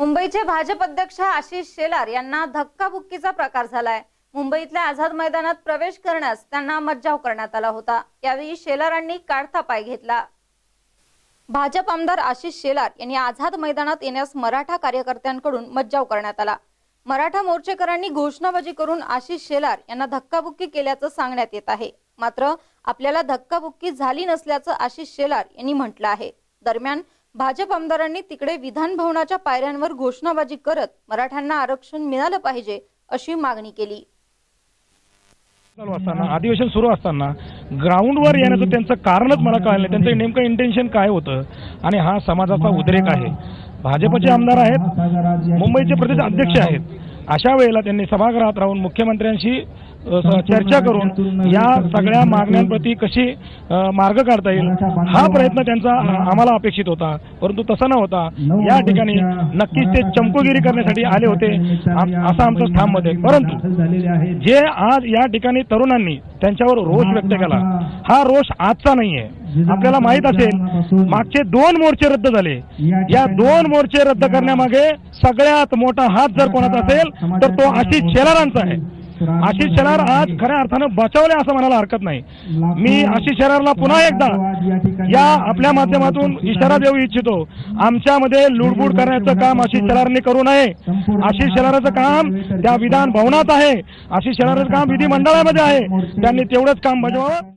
मुंबईचे भाजप अध्यक्ष आशिष शेलार यांना धक्काबुक्कीचा प्रकार झालाय. मुंबईतल्या आझाद मैदानात प्रवेश करण्यास त्यांना मज्जाव करण्यात आला होता. यावेळी शेलारांनी काढता पाय घेतला. भाजप आमदार आशिष शेलार यांनी आझाद मैदानात येण्यास मराठा कार्यकर्त्यांकडून मज्जाव करण्यात आला. मराठा मोर्चेकरांनी घोषणाबाजी करून आशिष शेलार यांना धक्काबुक्की केल्याचं सांगण्यात येत आहे. मात्र आपल्याला धक्काबुक्की झाली नसल्याचं आशिष शेलार यांनी म्हटलं आहे. दरम्यान भाजप आमदारांनी तिकडे विधान भवनाच्या पायऱ्यांवर घोषणाबाजी करत मराठ्यांना आरक्षण मिळालं पाहिजे अशी मागणी केली. चालू असताना अधिवेशन सुरू असताना ग्राउंडवर येण्याचं त्यांचं कारणच मला कळलं नाही. त्यांचं नेमकं इंटेन्शन काय होतं? आणि हा समाजाचा उद्रेक आहे. भाजपचे आमदार आहेत. मुंबईचे प्रदेश अध्यक्ष आहेत. अशा वेळेला त्यांनी सभागृहात राहून मुख्यमंत्र्यांशी चर्चा करून या सगळ्या मागण्यांप्रती कशी मार्ग काढता येईल हा प्रयत्न त्यांचा आम्हाला अपेक्षित होता. परंतु तसा न होता या ठिकाणी नक्कीच ते चमकोगिरी करण्यासाठी आले होते असं आमचं ठाम मत आहे. परंतु जे आज या ठिकाणी तरुणांनी त्यांच्यावर रोष व्यक्त केला. हा. रोष आजचा नाहीये. आपल्याला माहीत असेल मागचे दोन मोर्चे रद्द झाले. या दोन मोर्चे रद्द करण्यामागे सगळ्यात मोठा हात जर कोणाचा असेल तर तो आशिष शेलारांचा आहे. आशिष शेलार आज खऱ्या अर्थानं बचावले असं म्हणायला हरकत नाही. मी आशिष शेलारला पुन्हा एकदा या आपल्या माध्यमातून इशारा देऊ इच्छितो. आमच्यामध्ये लुडबुड करण्याचं काम आशिष शेलारने करू नये. आशिष शेलाराचं काम त्या विधान भवनात आहे. आशिष शेलाराचं काम विधिमंडळामध्ये आहे. त्यांनी तेवढंच काम बजावावं.